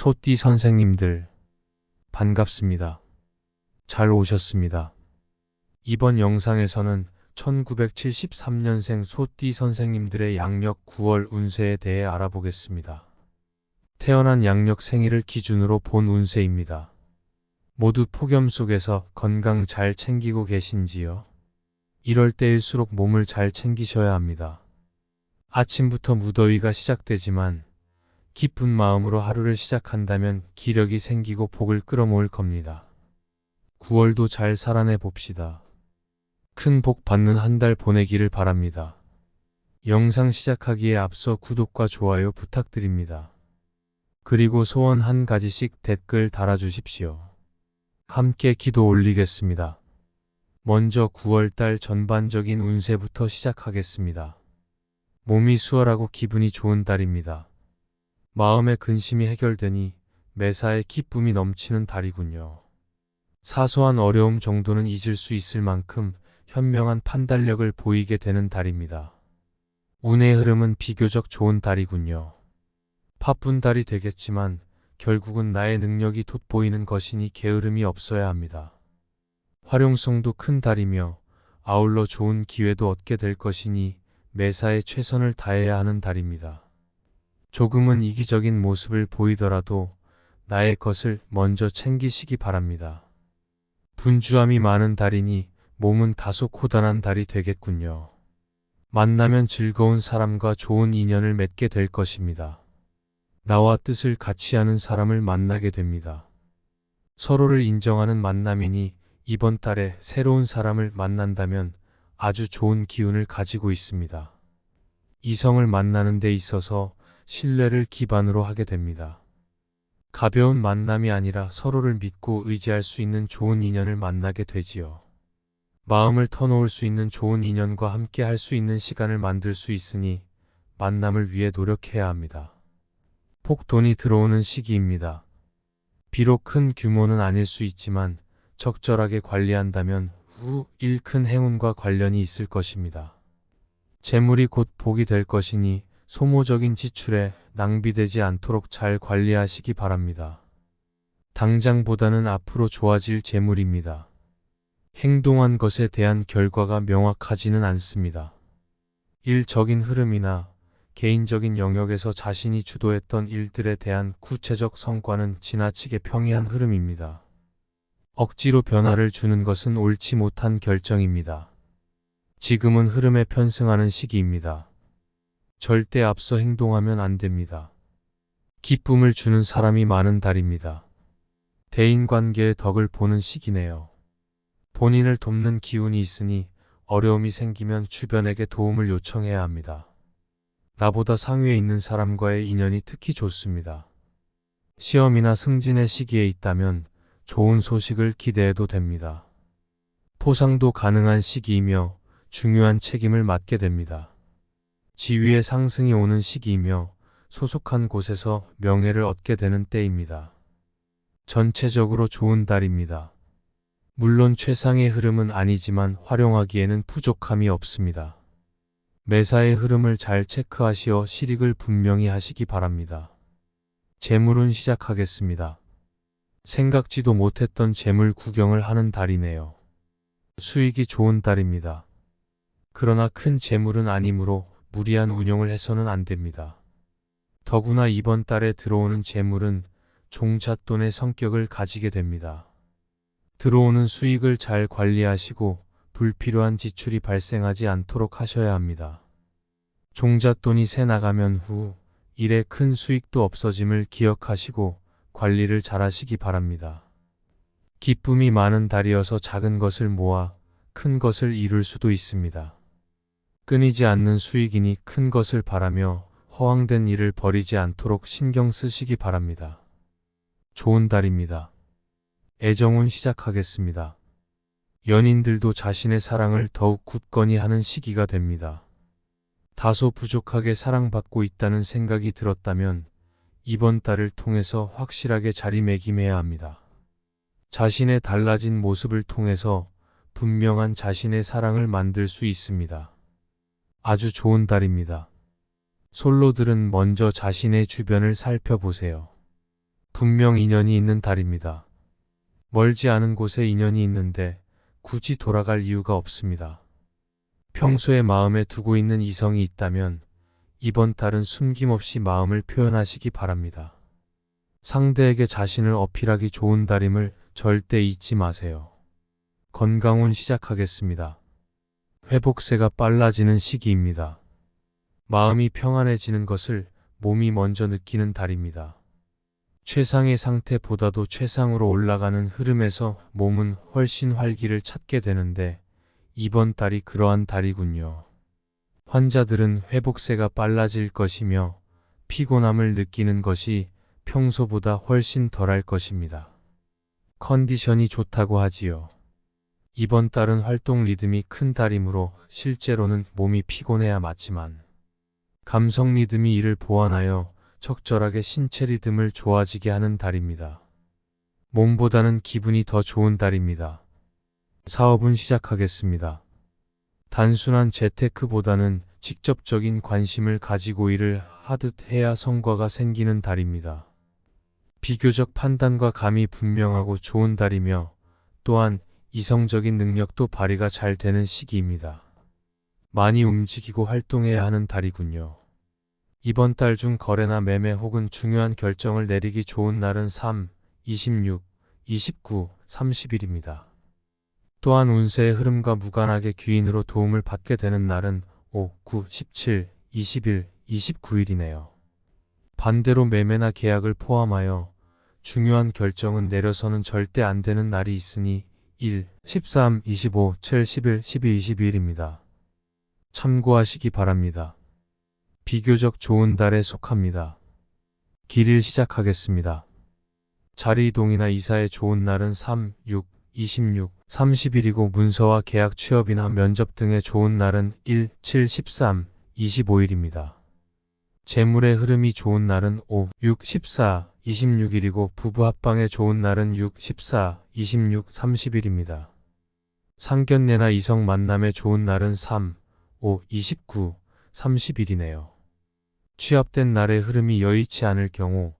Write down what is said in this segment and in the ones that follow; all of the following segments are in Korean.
소띠 선생님들, 반갑습니다. 잘 오셨습니다. 이번 영상에서는 1973년생 소띠 선생님들의 양력 9월 운세에 대해 알아보겠습니다. 태어난 양력 생일을 기준으로 본 운세입니다. 모두 폭염 속에서 건강 잘 챙기고 계신지요? 이럴 때일수록 몸을 잘 챙기셔야 합니다. 아침부터 무더위가 시작되지만 기쁜 마음으로 하루를 시작한다면 기력이 생기고 복을 끌어모을 겁니다. 9월도 잘 살아내 봅시다. 큰 복 받는 한 달 보내기를 바랍니다. 영상 시작하기에 앞서 구독과 좋아요 부탁드립니다. 그리고 소원 한 가지씩 댓글 달아주십시오. 함께 기도 올리겠습니다. 먼저 9월달 전반적인 운세부터 시작하겠습니다. 몸이 수월하고 기분이 좋은 달입니다. 마음의 근심이 해결되니 매사에 기쁨이 넘치는 달이군요. 사소한 어려움 정도는 잊을 수 있을 만큼 현명한 판단력을 보이게 되는 달입니다. 운의 흐름은 비교적 좋은 달이군요. 바쁜 달이 되겠지만 결국은 나의 능력이 돋보이는 것이니 게으름이 없어야 합니다. 활용성도 큰 달이며 아울러 좋은 기회도 얻게 될 것이니 매사에 최선을 다해야 하는 달입니다. 조금은 이기적인 모습을 보이더라도 나의 것을 먼저 챙기시기 바랍니다. 분주함이 많은 달이니 몸은 다소 고단한 달이 되겠군요. 만나면 즐거운 사람과 좋은 인연을 맺게 될 것입니다. 나와 뜻을 같이 하는 사람을 만나게 됩니다. 서로를 인정하는 만남이니 이번 달에 새로운 사람을 만난다면 아주 좋은 기운을 가지고 있습니다. 이성을 만나는 데 있어서 신뢰를 기반으로 하게 됩니다. 가벼운 만남이 아니라 서로를 믿고 의지할 수 있는 좋은 인연을 만나게 되지요. 마음을 터놓을 수 있는 좋은 인연과 함께 할 수 있는 시간을 만들 수 있으니 만남을 위해 노력해야 합니다. 폭돈이 들어오는 시기입니다. 비록 큰 규모는 아닐 수 있지만 적절하게 관리한다면 후 일 큰 행운과 관련이 있을 것입니다. 재물이 곧 복이 될 것이니 소모적인 지출에 낭비되지 않도록 잘 관리하시기 바랍니다. 당장보다는 앞으로 좋아질 재물입니다. 행동한 것에 대한 결과가 명확하지는 않습니다. 일적인 흐름이나 개인적인 영역에서 자신이 주도했던 일들에 대한 구체적 성과는 지나치게 평이한 흐름입니다. 억지로 변화를 주는 것은 옳지 못한 결정입니다. 지금은 흐름에 편승하는 시기입니다. 절대 앞서 행동하면 안 됩니다. 기쁨을 주는 사람이 많은 달입니다. 대인관계의 덕을 보는 시기네요. 본인을 돕는 기운이 있으니 어려움이 생기면 주변에게 도움을 요청해야 합니다. 나보다 상위에 있는 사람과의 인연이 특히 좋습니다. 시험이나 승진의 시기에 있다면 좋은 소식을 기대해도 됩니다. 포상도 가능한 시기이며 중요한 책임을 맡게 됩니다. 지위의 상승이 오는 시기이며 소속한 곳에서 명예를 얻게 되는 때입니다. 전체적으로 좋은 달입니다. 물론 최상의 흐름은 아니지만 활용하기에는 부족함이 없습니다. 매사의 흐름을 잘 체크하시어 실익을 분명히 하시기 바랍니다. 재물은 시작하겠습니다. 생각지도 못했던 재물 구경을 하는 달이네요. 수익이 좋은 달입니다. 그러나 큰 재물은 아니므로 무리한 운용을 해서는 안 됩니다. 더구나 이번 달에 들어오는 재물은 종잣돈의 성격을 가지게 됩니다. 들어오는 수익을 잘 관리하시고 불필요한 지출이 발생하지 않도록 하셔야 합니다. 종잣돈이 새 나가면 후 일에 큰 수익도 없어짐을 기억하시고 관리를 잘 하시기 바랍니다. 기쁨이 많은 달이어서 작은 것을 모아 큰 것을 이룰 수도 있습니다. 끊이지 않는 수익이니 큰 것을 바라며 허황된 일을 버리지 않도록 신경 쓰시기 바랍니다. 좋은 달입니다. 애정운 시작하겠습니다. 연인들도 자신의 사랑을 더욱 굳건히 하는 시기가 됩니다. 다소 부족하게 사랑받고 있다는 생각이 들었다면 이번 달을 통해서 확실하게 자리매김해야 합니다. 자신의 달라진 모습을 통해서 분명한 자신의 사랑을 만들 수 있습니다. 아주 좋은 달입니다. 솔로들은 먼저 자신의 주변을 살펴보세요. 분명 인연이 있는 달입니다. 멀지 않은 곳에 인연이 있는데 굳이 돌아갈 이유가 없습니다. 평소에 마음에 두고 있는 이성이 있다면 이번 달은 숨김없이 마음을 표현하시기 바랍니다. 상대에게 자신을 어필하기 좋은 달임을 절대 잊지 마세요. 건강운 시작하겠습니다. 회복세가 빨라지는 시기입니다. 마음이 평안해지는 것을 몸이 먼저 느끼는 달입니다. 최상의 상태보다도 최상으로 올라가는 흐름에서 몸은 훨씬 활기를 찾게 되는데 이번 달이 그러한 달이군요. 환자들은 회복세가 빨라질 것이며 피곤함을 느끼는 것이 평소보다 훨씬 덜할 것입니다. 컨디션이 좋다고 하지요. 이번 달은 활동 리듬이 큰 달이므로 실제로는 몸이 피곤해야 맞지만 감성 리듬이 이를 보완하여 적절하게 신체 리듬을 좋아지게 하는 달입니다. 몸보다는 기분이 더 좋은 달입니다. 사업은 시작하겠습니다. 단순한 재테크보다는 직접적인 관심을 가지고 일을 하듯 해야 성과가 생기는 달입니다. 비교적 판단과 감이 분명하고 좋은 달이며 또한 이성적인 능력도 발휘가 잘 되는 시기입니다. 많이 움직이고 활동해야 하는 달이군요. 이번 달 중 거래나 매매 혹은 중요한 결정을 내리기 좋은 날은 3, 26, 29, 30일입니다. 또한 운세의 흐름과 무관하게 귀인으로 도움을 받게 되는 날은 5, 9, 17, 20일, 29일이네요. 반대로 매매나 계약을 포함하여 중요한 결정은 내려서는 절대 안 되는 날이 있으니 1, 13, 25, 7, 11, 12, 22일입니다. 참고하시기 바랍니다. 비교적 좋은 달에 속합니다. 길일 시작하겠습니다. 자리 이동이나 이사에 좋은 날은 3, 6, 26, 30일이고 문서와 계약 취업이나 면접 등의 좋은 날은 1, 7, 13, 25일입니다. 재물의 흐름이 좋은 날은 5, 6, 14, 26일이고 부부 합방에 좋은 날은 6, 14, 26, 30일입니다. 상견례나 이성 만남에 좋은 날은 3, 5, 29, 30일이네요. 취업된 날의 흐름이 여의치 않을 경우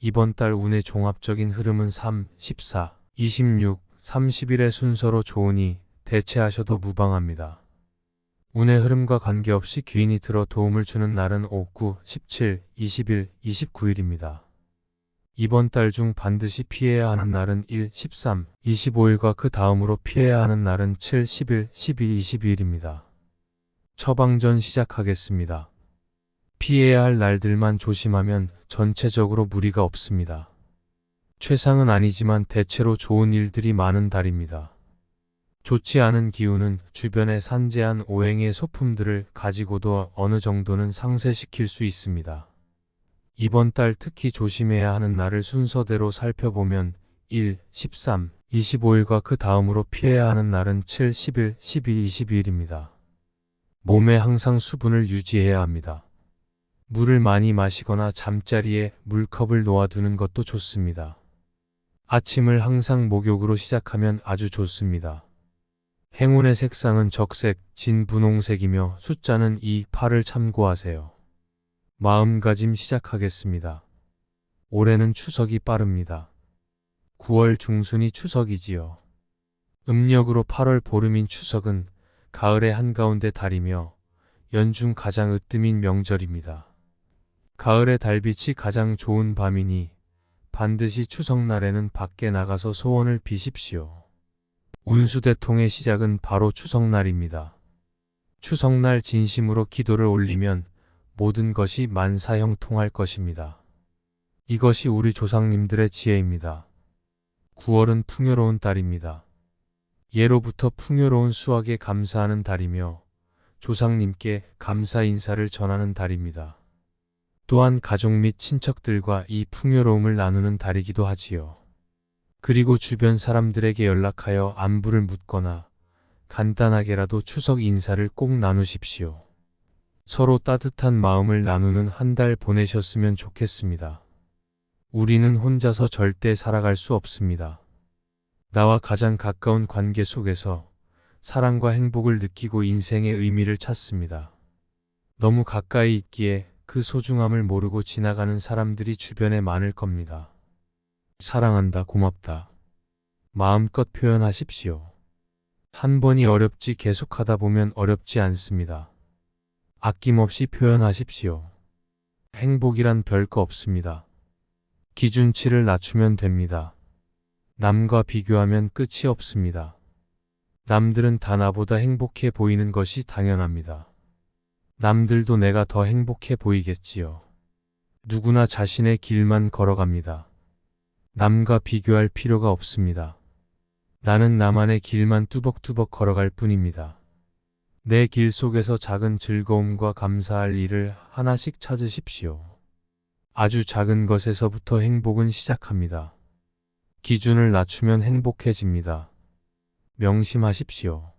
이번 달 운의 종합적인 흐름은 3, 14, 26, 30일의 순서로 좋으니 대체하셔도 무방합니다. 운의 흐름과 관계없이 귀인이 들어 도움을 주는 날은 5, 9, 17, 20일, 29일입니다. 이번 달 중 반드시 피해야 하는 날은 1, 13, 25일과 그 다음으로 피해야 하는 날은 7, 11, 12, 22일입니다. 처방전 시작하겠습니다. 피해야 할 날들만 조심하면 전체적으로 무리가 없습니다. 최상은 아니지만 대체로 좋은 일들이 많은 달입니다. 좋지 않은 기운은 주변에 산재한 오행의 소품들을 가지고도 어느 정도는 상쇄시킬 수 있습니다. 이번 달 특히 조심해야 하는 날을 순서대로 살펴보면 1, 13, 25일과 그 다음으로 피해야 하는 날은 7, 11, 12, 22일입니다. 몸에 항상 수분을 유지해야 합니다. 물을 많이 마시거나 잠자리에 물컵을 놓아두는 것도 좋습니다. 아침을 항상 목욕으로 시작하면 아주 좋습니다. 행운의 색상은 적색, 진 분홍색이며 숫자는 2, 8을 참고하세요. 마음가짐 시작하겠습니다. 올해는 추석이 빠릅니다. 9월 중순이 추석이지요. 음력으로 8월 보름인 추석은 가을의 한가운데 달이며 연중 가장 으뜸인 명절입니다. 가을의 달빛이 가장 좋은 밤이니 반드시 추석날에는 밖에 나가서 소원을 비십시오. 운수대통의 시작은 바로 추석날입니다. 추석날 진심으로 기도를 올리면 모든 것이 만사형통할 것입니다. 이것이 우리 조상님들의 지혜입니다. 9월은 풍요로운 달입니다. 예로부터 풍요로운 수확에 감사하는 달이며 조상님께 감사 인사를 전하는 달입니다. 또한 가족 및 친척들과 이 풍요로움을 나누는 달이기도 하지요. 그리고 주변 사람들에게 연락하여 안부를 묻거나 간단하게라도 추석 인사를 꼭 나누십시오. 서로 따뜻한 마음을 나누는 한 달 보내셨으면 좋겠습니다. 우리는 혼자서 절대 살아갈 수 없습니다. 나와 가장 가까운 관계 속에서 사랑과 행복을 느끼고 인생의 의미를 찾습니다. 너무 가까이 있기에 그 소중함을 모르고 지나가는 사람들이 주변에 많을 겁니다. 사랑한다, 고맙다. 마음껏 표현하십시오. 한 번이 어렵지 계속하다 보면 어렵지 않습니다. 아낌없이 표현하십시오. 행복이란 별거 없습니다. 기준치를 낮추면 됩니다. 남과 비교하면 끝이 없습니다. 남들은 다 나보다 행복해 보이는 것이 당연합니다. 남들도 내가 더 행복해 보이겠지요. 누구나 자신의 길만 걸어갑니다. 남과 비교할 필요가 없습니다. 나는 나만의 길만 뚜벅뚜벅 걸어갈 뿐입니다. 내 길 속에서 작은 즐거움과 감사할 일을 하나씩 찾으십시오. 아주 작은 것에서부터 행복은 시작합니다. 기준을 낮추면 행복해집니다. 명심하십시오.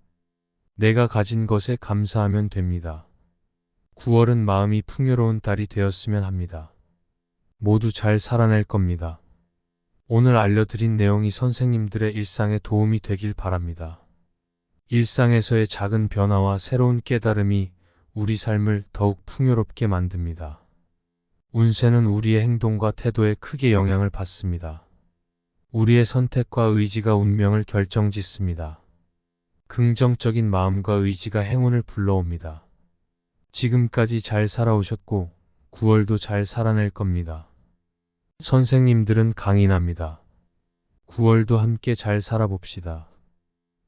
내가 가진 것에 감사하면 됩니다. 9월은 마음이 풍요로운 달이 되었으면 합니다. 모두 잘 살아낼 겁니다. 오늘 알려드린 내용이 선생님들의 일상에 도움이 되길 바랍니다. 일상에서의 작은 변화와 새로운 깨달음이 우리 삶을 더욱 풍요롭게 만듭니다. 운세는 우리의 행동과 태도에 크게 영향을 받습니다. 우리의 선택과 의지가 운명을 결정짓습니다. 긍정적인 마음과 의지가 행운을 불러옵니다. 지금까지 잘 살아오셨고 9월도 잘 살아낼 겁니다. 선생님들은 강인합니다. 9월도 함께 잘 살아봅시다.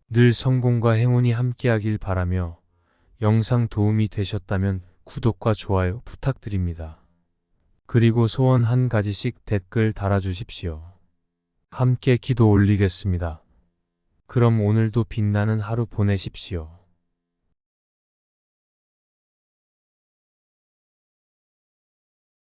늘 성공과 행운이 함께하길 바라며 영상 도움이 되셨다면 구독과 좋아요 부탁드립니다. 그리고 소원 한 가지씩 댓글 달아주십시오. 함께 기도 올리겠습니다. 그럼 오늘도 빛나는 하루 보내십시오.